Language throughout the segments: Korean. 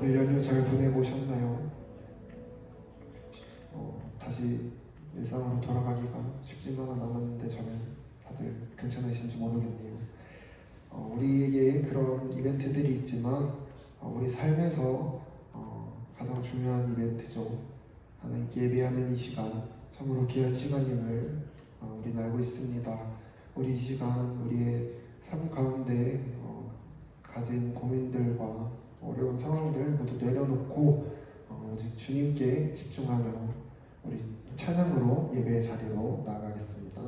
다들 연휴 잘 보내고 오셨나요? 어, 다시 일상으로 돌아가기가 쉽지만은 않았는데 저는 다들 괜찮으신지 모르겠네요. 어, 우리에게 그런 이벤트들이 있지만 어, 우리 삶에서 어, 가장 중요한 이벤트죠. 하나님께 예배하는 이 시간 참으로 귀한 시간임을 어, 우리는 알고 있습니다. 우리 이 시간 우리의 삶 가운데 어, 가진 고민들과 어려운 상황들 모두 내려놓고 어, 오직 주님께 집중하며 우리 찬양으로 예배 자리로 나가겠습니다.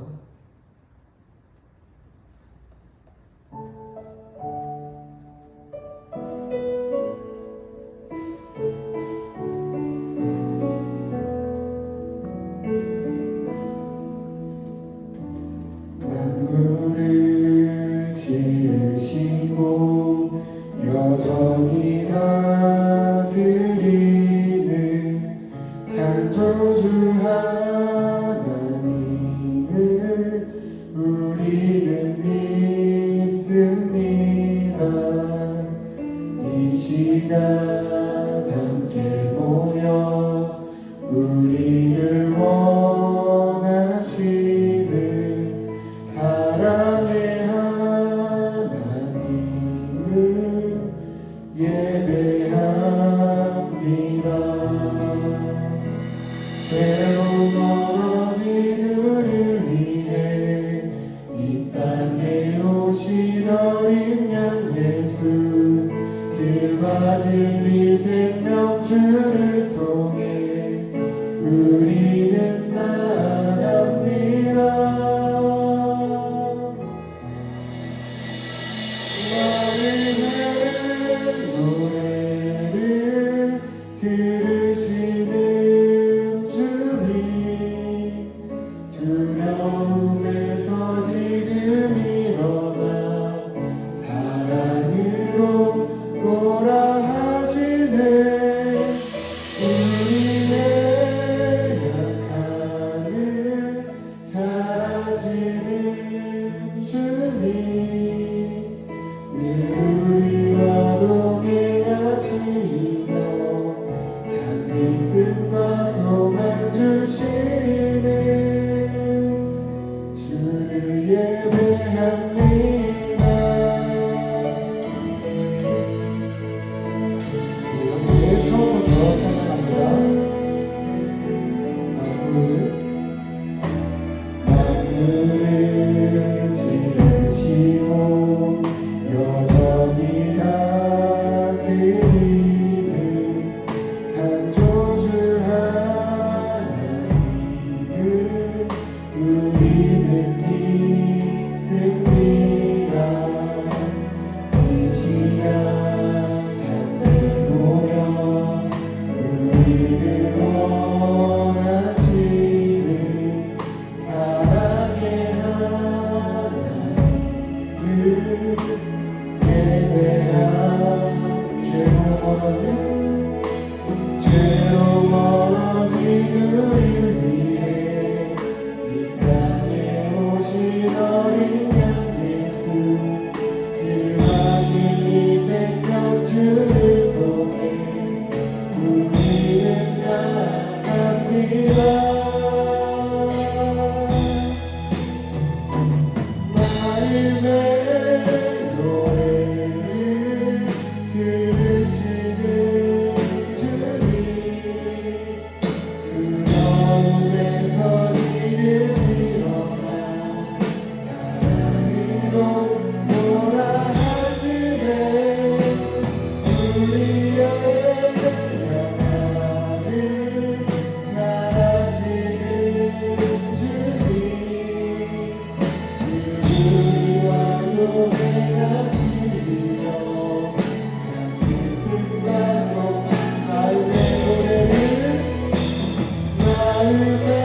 Amen.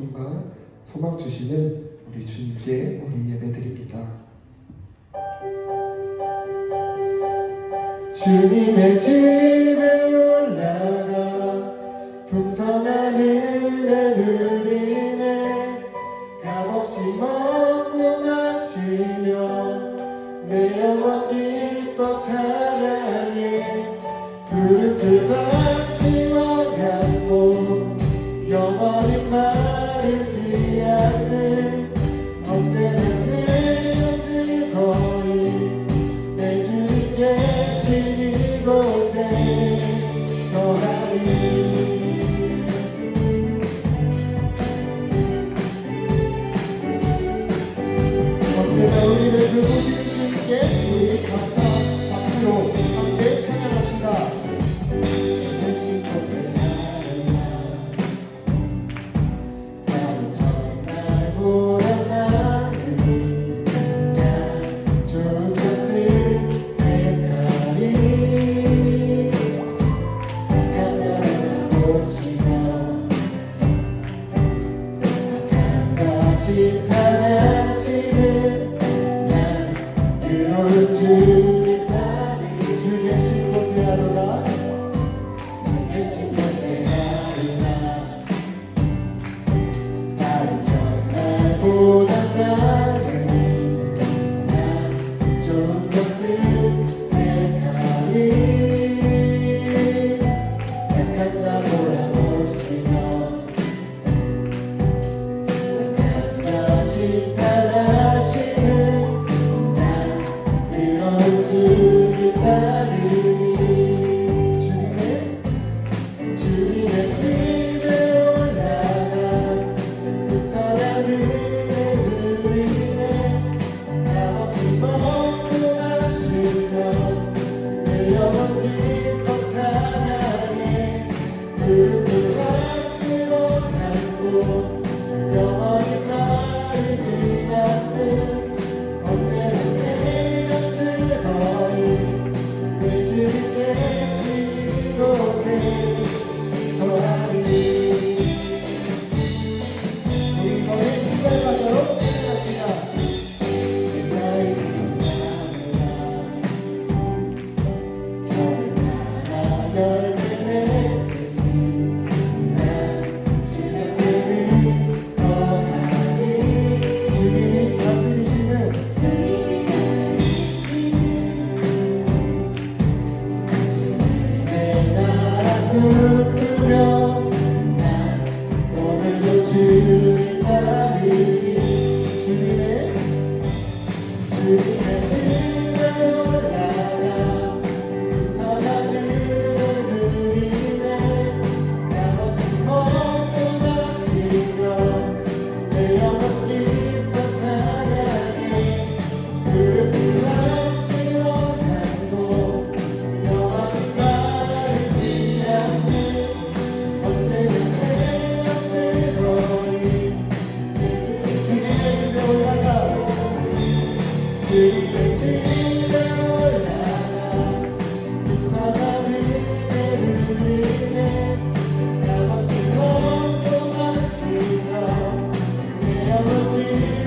기쁨과 소망 주시는 우리 주님께 우리 예배 드립니다. 주님의 집 trouble. 내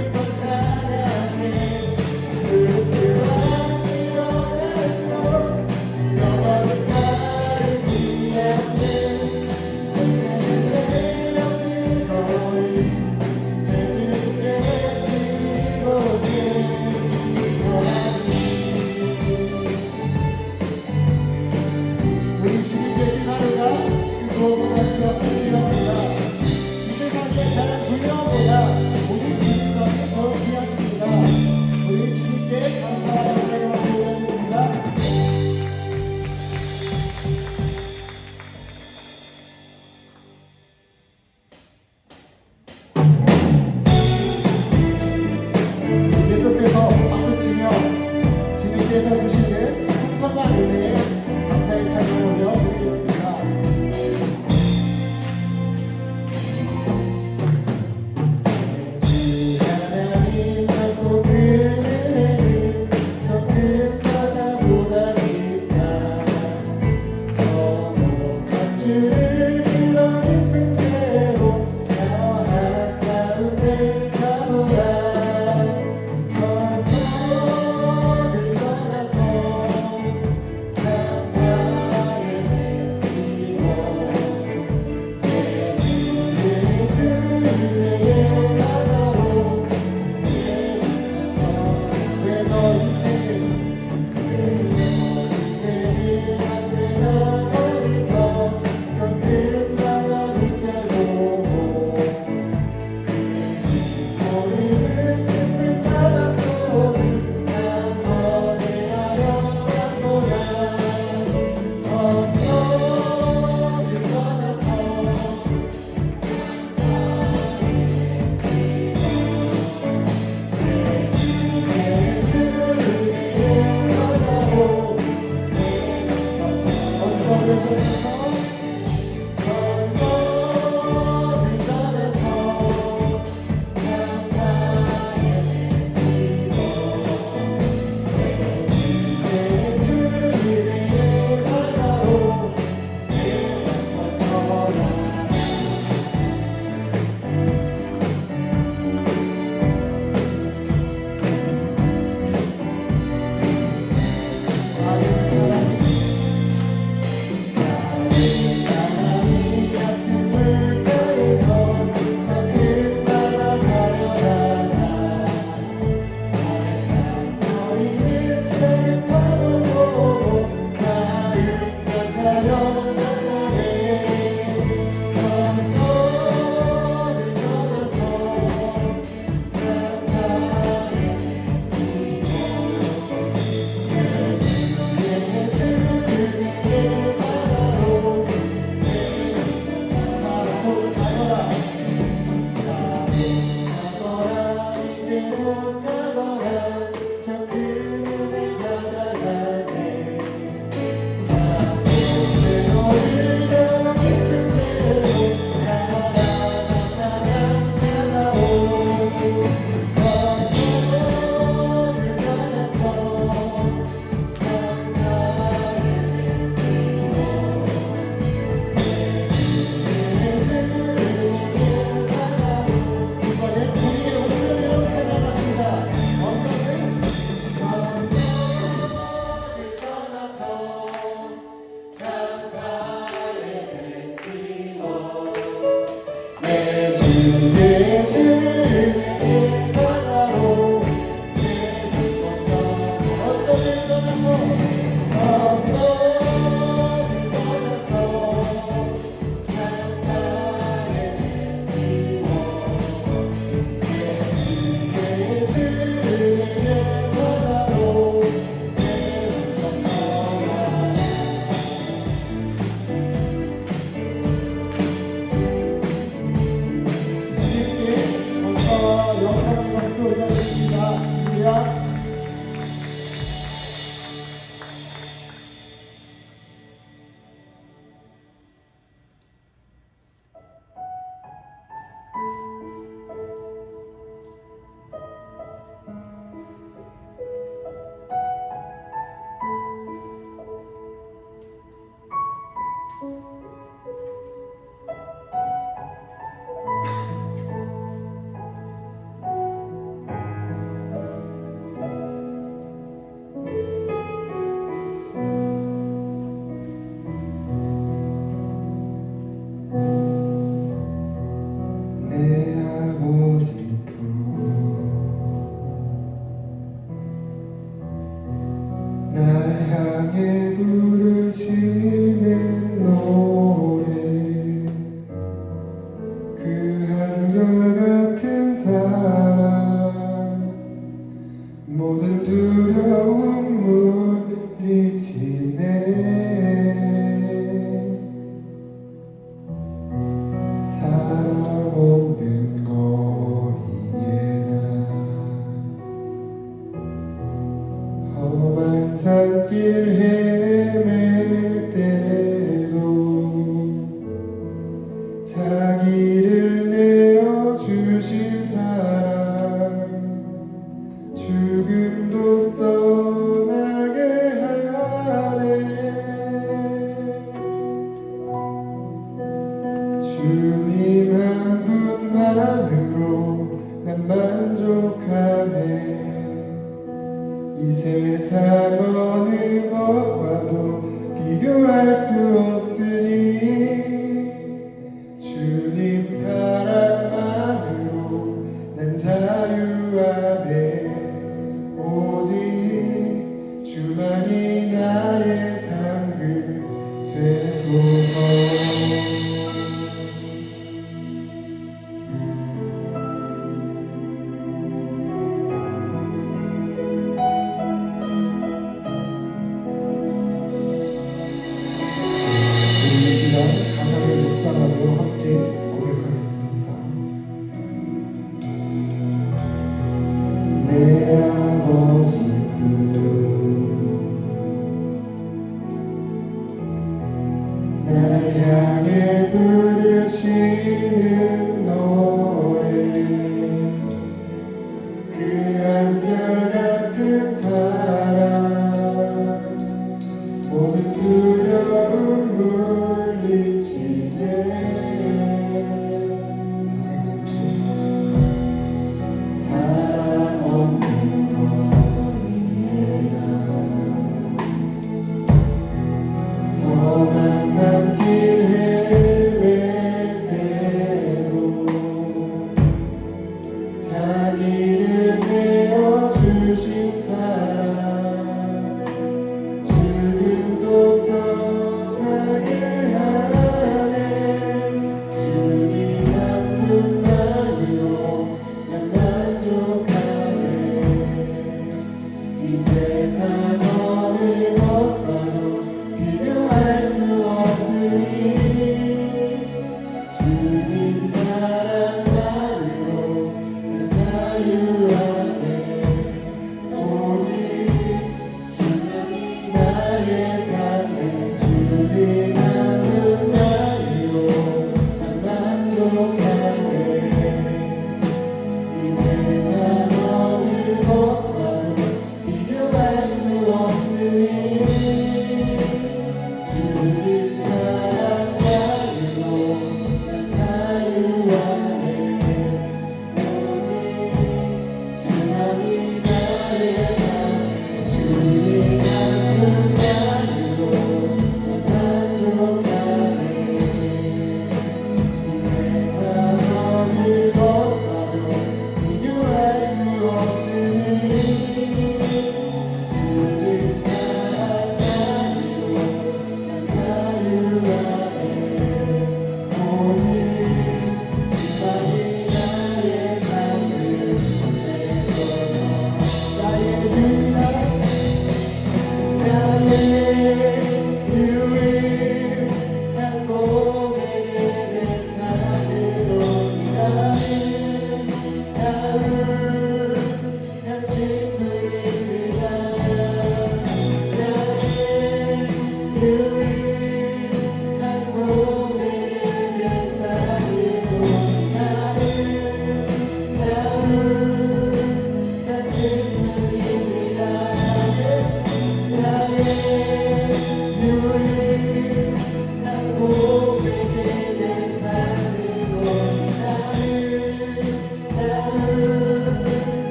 세상 어느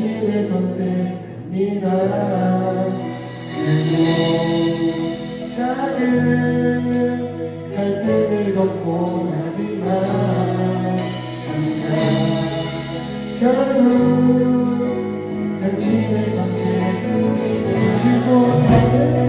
당신을 선택합니다 그리고 작은 갈등을 겪곤 하지만 항상 결국 당신을 선택합니다 그리고 작은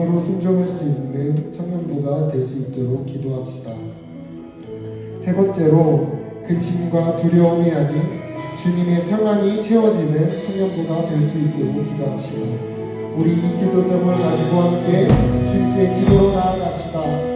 믿음으로 순종할 수 있는 청년부가 될 수 있도록 기도합시다. 세 번째로 근심과 두려움이 아닌 주님의 평안이 채워지는 청년부가 될 수 있도록 기도합시다. 우리 이 기도 점을 가지고 함께 주님께 기도로 나아갑시다.